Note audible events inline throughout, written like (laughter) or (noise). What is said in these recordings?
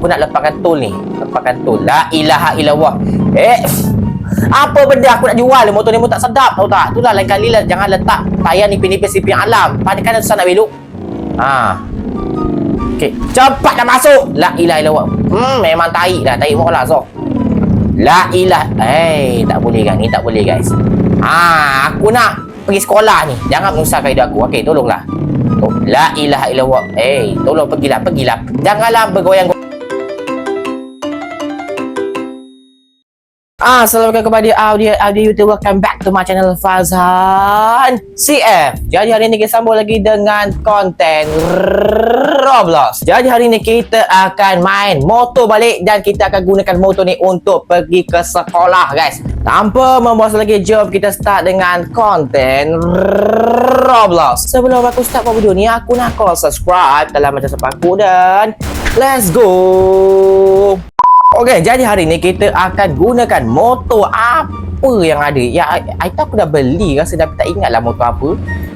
Aku nak lepaskan tol ni. Lepaskan tol. La ilaha illallah. Eh. Apa benda aku nak jual ni motor ni pun tak sedap tahu tak? Itulah lain kali lah jangan letak tayar nipis-nipis sipin alam. Pada kan susah nak belok. Ha. Okey, cepat dah masuk. La ilaha illallah. Hmm, memang tai dah, tai mola so. La ilah. Eh, tak boleh kan? Ni tak boleh guys. Ah, aku nak pergi sekolah ni. Jangan menyusahkan hidup aku. Okey, tolonglah. Oh, la ilaha illallah. Eh, tolong pergilah, pergilah. Janganlah bergoyang Ah, Assalamualaikum kepada audio audio YouTube. Welcome back to my channel Fazhan CF. Jadi hari ini kita sambung lagi dengan konten Roblox. Jadi hari ini kita akan main motor balik dan kita akan gunakan motor ni untuk pergi ke sekolah guys. Tanpa membuat lagi jom kita start dengan konten Roblox. Sebelum aku start buat video ni aku nak call subscribe dalam macam sepak aku dan let's go. Okey, jadi hari ni kita akan gunakan motor apa yang ada. Ya, I, aku dah beli rasa dah tak ingatlah motor apa.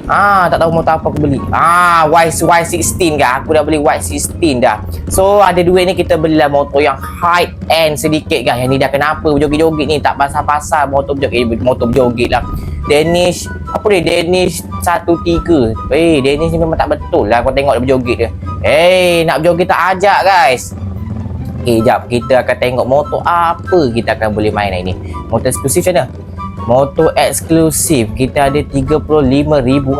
Ah, tak tahu motor apa aku beli. Ah, Y Y16 kan. Aku dah beli Y16 dah. So, ada dua ni kita belilah motor yang high end sedikit kan. Yang ni dah kenapa berjoget-joget ni tak pasal-pasal motor berjoget, motor berjoget lah. Danish apa dia Danish 13 Eh Danish ni memang tak betul lah kau tengok dia berjoget dia Eh nak berjoget tak ajak guys Okay, jap. Kita akan tengok motor apa kita akan boleh main hari ni. Motor eksklusif macam mana? Motor eksklusif. Kita ada 35,000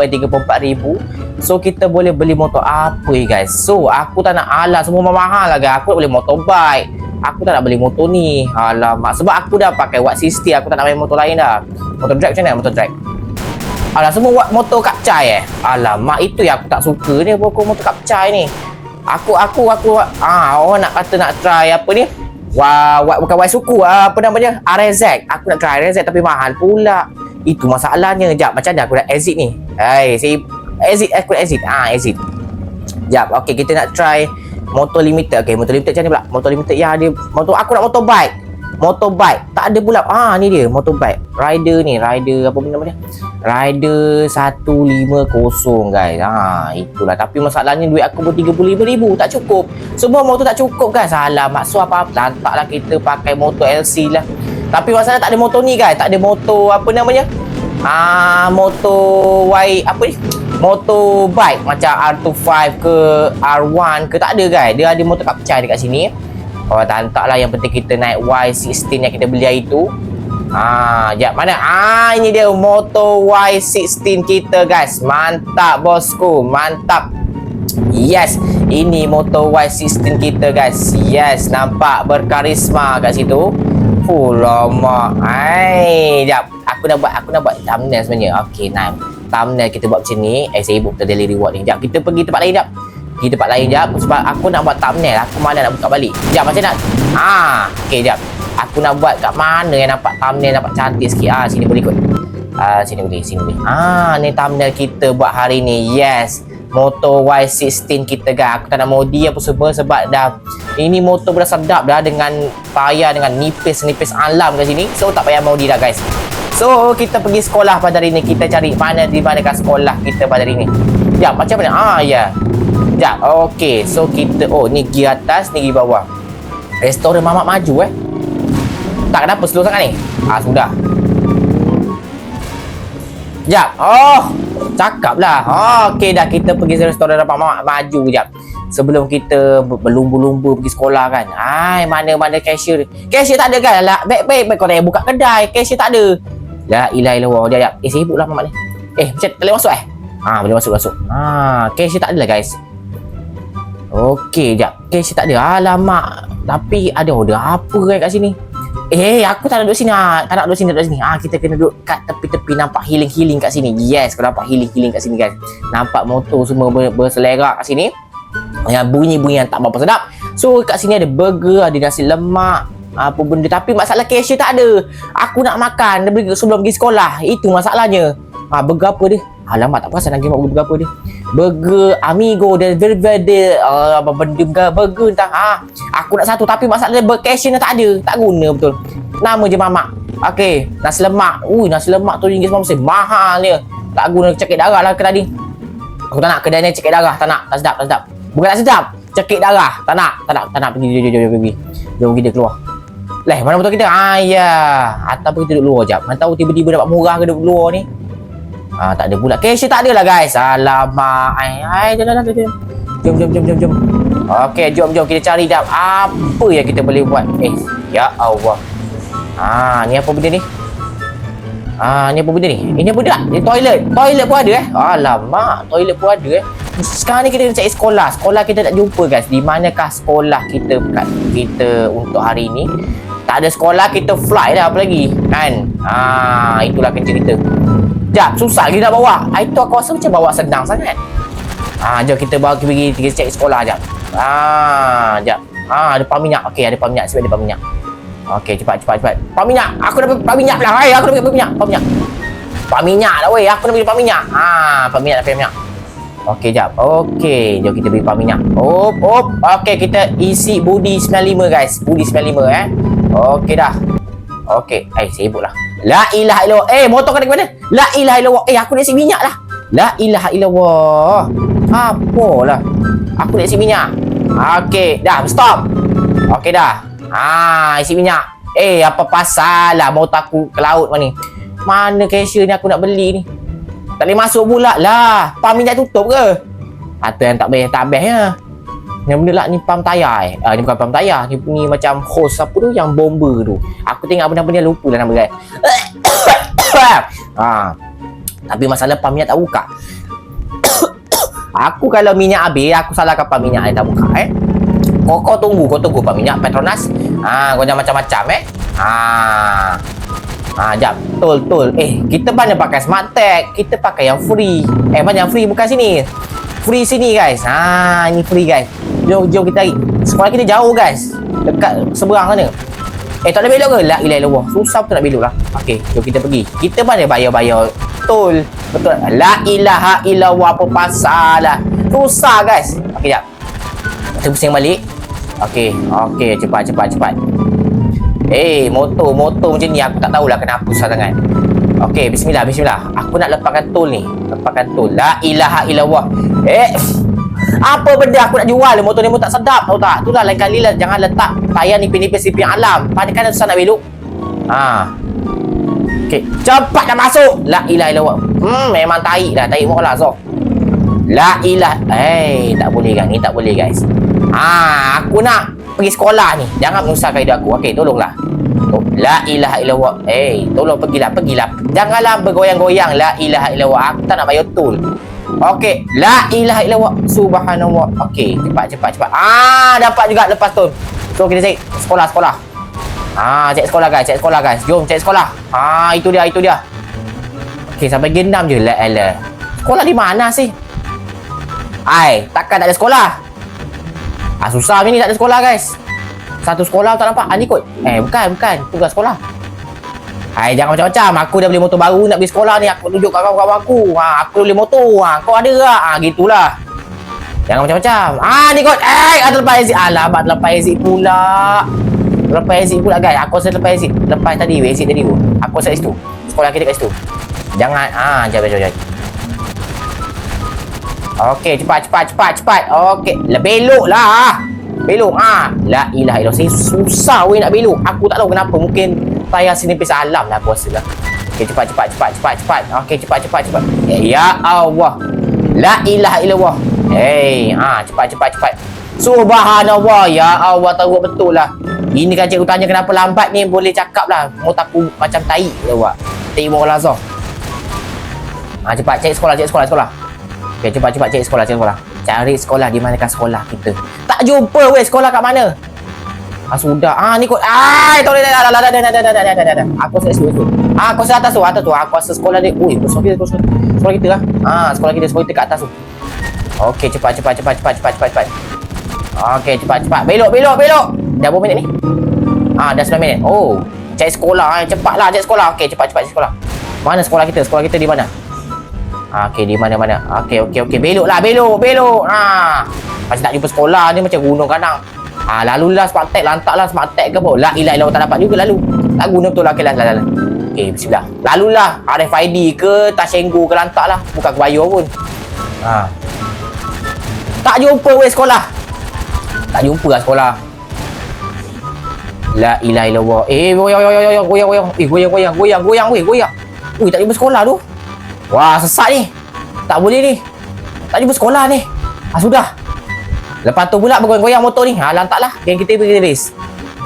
eh 34,000. So, kita boleh beli motor apa eh, guys? So, aku tak nak alah semua mahal lah guys. Aku nak beli motorbike. Aku tak nak beli motor ni. Alamak. Sebab aku dah pakai Watt 60. Aku tak nak main motor lain dah. Motor drag macam mana? Motor drag. Alah, semua motor kapcai eh. Alamak, itu yang aku tak suka ni. Pokok motor kapcai ni aku aku aku ah orang nak kata nak try apa ni? Wah, wah bukan wai suku ah, apa namanya RZ aku nak try RZ tapi mahal pula. Itu masalahnya. Jap macam mana aku nak exit ni? Hai si exit aku nak exit. Ah exit. Jap okey kita nak try motor limited. Okey motor limited macam ni pula. Motor limited yang ada motor aku nak motorbike motorbike. Tak ada pula. Ah ni dia motorbike. Rider ni rider apa nama dia rider 150 guys. Ah itulah. Tapi masalahnya duit aku pun 35000 tak cukup. Semua motor tak cukup guys. Salah maksud apa lantaklah kita pakai motor LC lah. Tapi masalah tak ada motor ni guys. Tak ada motor apa namanya? Ah motor Y apa ni? Motor bike macam R25 ke R1 ke tak ada guys. Dia ada motor kapcai dekat sini Oh tak hantar lah yang penting kita naik Y16 yang kita beli hari tu Ah, jap mana? Ah, ini dia motor Y16 kita guys. Mantap bosku, mantap. Yes, ini motor Y16 kita guys. Yes, nampak berkarisma kat situ. Oh lama. Hai, jap. Aku nak buat aku nak buat thumbnail sebenarnya. Okey, nice. Thumbnail kita buat macam ni. Eh, saya buka daily reward ni. Jap, kita pergi tempat lain jap pergi tempat lain jap sebab aku nak buat thumbnail. Aku mana nak buka balik. Jap macam nak? Ha okey jap. Aku nak buat kat mana yang nampak thumbnail nampak cantik sikit. Ah sini boleh ikut. Ah sini boleh sini boleh. Ah ni thumbnail kita buat hari ni. Yes. Motor Y16 kita kan aku tak nak modi apa semua sebab dah ini motor dah sedap dah dengan tayar dengan nipis-nipis alam kat sini. So tak payah modi dah guys. So kita pergi sekolah pada hari ni. Kita cari mana di manakah sekolah kita pada hari ni. Ya macam mana? Ah ya Sekejap. Okey. So, kita... Oh, ni gigi atas, ni gigi bawah. Restoran mamak maju eh. Tak kenapa slow sangat ni. Ah, sudah. Sekejap. Oh. Cakap lah. Oh, okey dah. Kita pergi restoran dapat mamak maju sekejap. Sebelum kita berlumba-lumba pergi sekolah kan. Ai, mana-mana cashier. Cashier tak ada kan? Lah, baik-baik. Kau nak buka kedai. Cashier tak ada. La ilaha illallah. Sekejap, sekejap. Eh, sibuk lah mamak ni. Eh, macam tak boleh masuk eh? Ah, boleh masuk masuk. Ah, cashier tak ada lah guys. Okey, jap. Cash tak ada. Alamak. Tapi ada order apa kan kat sini? Eh, aku tak nak duduk sini. Ah. Tak nak duduk sini, duduk sini. Ah, kita kena duduk kat tepi-tepi nampak healing-healing kat sini. Yes, kau nampak healing-healing kat sini guys. Nampak motor semua ber berselerak kat sini. Yang bunyi-bunyi yang tak berapa sedap. So, kat sini ada burger, ada nasi lemak, apa benda. Tapi masalah cashier tak ada. Aku nak makan sebelum pergi sekolah. Itu masalahnya. Ah, burger apa dia? Alamak tak perasan lagi mak burger apa dia. Burger Amigo dan Velvede uh, apa benda burger entah. Ha, aku nak satu tapi masalahnya bercashier tak ada. Tak guna betul. Nama je mamak. Okey, nasi lemak. Ui, nasi lemak tu ringgit mahal dia. Tak guna cekik darah lah ke tadi. Aku tak nak kedai ni cekik darah. Tak nak. Tak sedap, tak sedap. Bukan tak sedap. cekik darah. Tak nak, tak nak, tak nak pergi, jom, jom, jom, pergi. Jom kita keluar. Leh, mana motor kita? Ah, ya. Ataupun kita duduk luar jap. Mana tahu tiba-tiba dapat murah ke duduk luar ni. Ah, tak ada pula. Cashier tak ada lah guys. Alamak. Ai, ai, jom, jom, jom, jom. Jom, jom, jom. Okey, jom, jom. Kita cari jap. Apa yang kita boleh buat? Eh, ya Allah. Ah, ni apa benda ni? Ah, ni apa benda ni? Ini apa benda? Ni toilet. Toilet pun ada eh. Alamak, toilet pun ada eh. Sekarang ni kita nak cari sekolah. Sekolah kita tak jumpa guys. Di manakah sekolah kita kat kita untuk hari ni? Tak ada sekolah kita fly dah apa lagi kan? Ah, itulah kan cerita. Jap, susah lagi nak bawa. Itu aku rasa macam bawa senang sangat. Ah, jom kita bawa kita pergi kita cari sekolah jap. Ah, jap. Ah, ada pam minyak. Okey, ada pam minyak. Sebab ada pam minyak. Okey, cepat cepat cepat. Pam minyak. Aku dah pam minyak dah. Hai, aku pergi pam minyak. Pam minyak. Pam minyak dah weh. Aku dah pergi pam minyak. Ah, pam minyak pam minyak. Okey, jap. Okey, jom kita pergi pam minyak. Op, op. Okey, kita isi budi 95 guys. Budi 95 eh. Okey dah. Okey, eh sibuk lah. La ilaha illallah. Eh, motor kena ke mana? La ilaha illallah. Eh, aku nak isi minyak lah. La ilaha illallah. Apalah. Aku nak isi minyak. Okey, dah stop. Okey dah. Ah, isi minyak. Eh, apa pasal lah motor aku ke laut mana ni? Mana cashier ni aku nak beli ni? Tak boleh masuk pula lah. Pam minyak tutup ke? Atau yang tak bayar, tak bayar ya. Yang benda lah ni pam tayar eh. Ah, ni bukan pam tayar. Ni, ni macam hose apa tu yang bomber tu. Aku tengok benda-benda lupa lah nama guys. (coughs) ah. Tapi masalah pam minyak tak buka. (coughs) aku kalau minyak habis, aku salahkan pam minyak yang tak buka eh. Kau, kau tunggu, kau tunggu pam minyak Petronas. Ah, kau jangan macam-macam eh. Ah. Ah, jap. Tol, tol. Eh, kita banyak pakai Smart Tag. Kita pakai yang free. Eh, banyak free bukan sini. Free sini guys. Ah, ini free guys. Jom, jom kita cari. Sekolah kita jauh guys. Dekat seberang sana. Eh, tak boleh belok ke? La ilaha illallah. Susah betul nak belok lah. Okey, jom kita pergi. Kita mana bayar-bayar tol. Betul. La ilaha illallah apa pasal lah. Susah guys. Okey, jap. Kita pusing balik. Okey, okey. Cepat, cepat, cepat. Eh, motor, motor macam ni aku tak tahulah kenapa susah sangat. Okey, bismillah, bismillah. Aku nak lepaskan tol ni. Lepaskan tol. La ilaha illallah. Eh, apa benda aku nak jual motor ni pun tak sedap tahu tak? Itulah lain kali lah jangan letak tayar nipis-nipis nipis alam. Pada kan susah nak belok. Ha. Okey, cepat dah masuk. La ilaha illallah. Hmm, memang tahi dah, tahi mola so. La ilah. Eh, tak boleh kan? Ni tak boleh guys. Ah, aku nak pergi sekolah ni. Jangan menyusahkan hidup aku. Okey, tolonglah. Oh, la ilaha illallah. Eh, tolong pergilah, pergilah. Janganlah bergoyang-goyang. La ilaha illallah. Aku tak nak bayar tol. Okey, la ilaha illallah. Subhanallah. Okey, cepat cepat cepat. Ah, dapat juga lepas tu. So kita cek sekolah sekolah. Ah, cek sekolah guys, cek sekolah guys. Jom cek sekolah. Ah, itu dia, itu dia. Okey, sampai gendam je. La elah. Sekolah di mana sih? Ai, takkan tak ada sekolah? Ah, susah ni tak ada sekolah guys. Satu sekolah tak nampak. Ah, ni kot. Eh, bukan, bukan. Tugas sekolah. Hai, jangan macam-macam. Aku dah beli motor baru nak pergi sekolah ni. Aku tunjuk kat kawan-kawan aku. Ha, aku beli motor. Ha, kau ada ke? Ha, gitulah. Jangan macam-macam. Ah, ni kot. Eh, ada lepas exit. Alamak, lepas exit pula. Lepas exit pula, guys. Aku rasa lepas exit. Lepas tadi, exit tadi. Aku rasa kat situ. Sekolah kita kat situ. Jangan. Ah, jap, jap, jap. Okey, cepat, cepat, cepat, cepat. Okey, lah belok lah. Belok. Ah, la ilaha illallah. Saya susah weh nak belok. Aku tak tahu kenapa. Mungkin tayar sini pis alam lah aku rasa lah. Okey, cepat, cepat, cepat, cepat, cepat. Okey, cepat, cepat, cepat. Eh, ya Allah. La ilaha illallah. Hey, ha, cepat, cepat, cepat. Subhanallah. Ya Allah, tahu betul lah. Ini kan cikgu tanya kenapa lambat ni. Boleh cakap lah. Motor aku macam tahi lah buat. Tahi buang lazar. Ha, cepat, cek sekolah, cek sekolah, sekolah. Okey, cepat, cepat cek sekolah, cek sekolah. Cari sekolah di manakah sekolah kita. Tak jumpa weh sekolah kat mana. Ah sudah. Ah ni kot. Ah tak boleh dah dah dah dah dah dah dah dah. Aku rasa situ. Ah aku rasa atas tu, atas tu. Aku rasa sekolah dia. Ui, besar kita sekolah. Sekolah kita lah. Ah sekolah kita sekolah kita kat atas tu. Okey, cepat cepat cepat cepat cepat cepat cepat. Okey, cepat cepat. Belok belok belok. Dah berapa minit ni? Ah dah 9 minit. Oh, cari sekolah eh. Cepatlah cari sekolah. Okey, cepat cepat cari sekolah. Mana sekolah kita? Sekolah kita di mana? Ah, okey, di mana-mana. Okey, okey, okey. Beloklah, belok, belok. Ha. Macam nak jumpa sekolah ni macam gunung kanang. Ah, lalulah smart tag, lantaklah smart tag ke apa. La ilaha illallah tak dapat juga lalu. Tak guna betul lah. Okey, lah, lah, lah. Okey, bismillah. Lalulah RFID ke, Tashengo ke lantaklah. Bukan kebayar pun. Ha. Tak jumpa weh sekolah. Tak jumpa lah sekolah. La ilaha illallah. Eh, goyang, goyang, goyang, goyang, goyang. Eh, goyang, goyang, goyang, goyang, weh, goyang. Ui, tak jumpa sekolah tu. Wah, sesat ni. Tak boleh ni. Tak jumpa sekolah ni. Ah, sudah. Lepas tu pula bergoyang-goyang motor ni. Ha, lantaklah. Geng kita pergi race.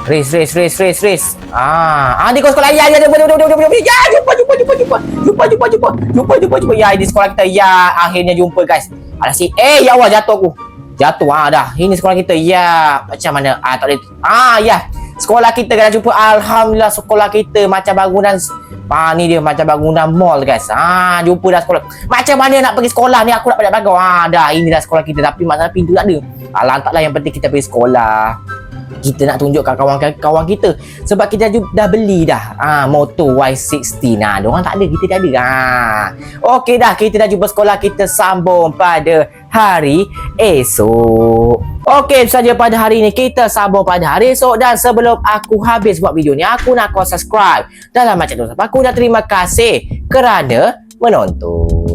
Race, race, race, race, race. Ah, ah di kau sekolah. Ya, ya, jumpa, jumpa, jumpa, jumpa. Ya, jumpa, jumpa, jumpa, jumpa. Jumpa, jumpa, jumpa. Jumpa, jumpa, jumpa. Ya, di sekolah kita. Ya, akhirnya jumpa, guys. Ada si. Eh, ya Allah, jatuh aku. Jatuh. Ah, dah. Ini sekolah kita. Ya. Macam mana? Ah, tak boleh. Ah, ya. Sekolah kita kena jumpa. Alhamdulillah, sekolah kita macam bangunan Ah ni dia macam bangunan mall guys. Ah jumpa dah sekolah. Macam mana nak pergi sekolah ni aku nak banyak bagai. Ah dah ini dah sekolah kita tapi masalah pintu tak ada. Ah lantaklah yang penting kita pergi sekolah. Kita nak tunjuk kat kawan-kawan kita. Sebab kita dah beli dah. Ah motor Y60 nah orang tak ada. Kita dah ada. Ah. Okey dah kita dah jumpa sekolah. Kita sambung pada hari esok. Okey saja pada hari ini. Kita sambung pada hari esok. Dan sebelum aku habis buat video ni aku nak kau subscribe. Dalam macam tu aku. Dan terima kasih kerana menonton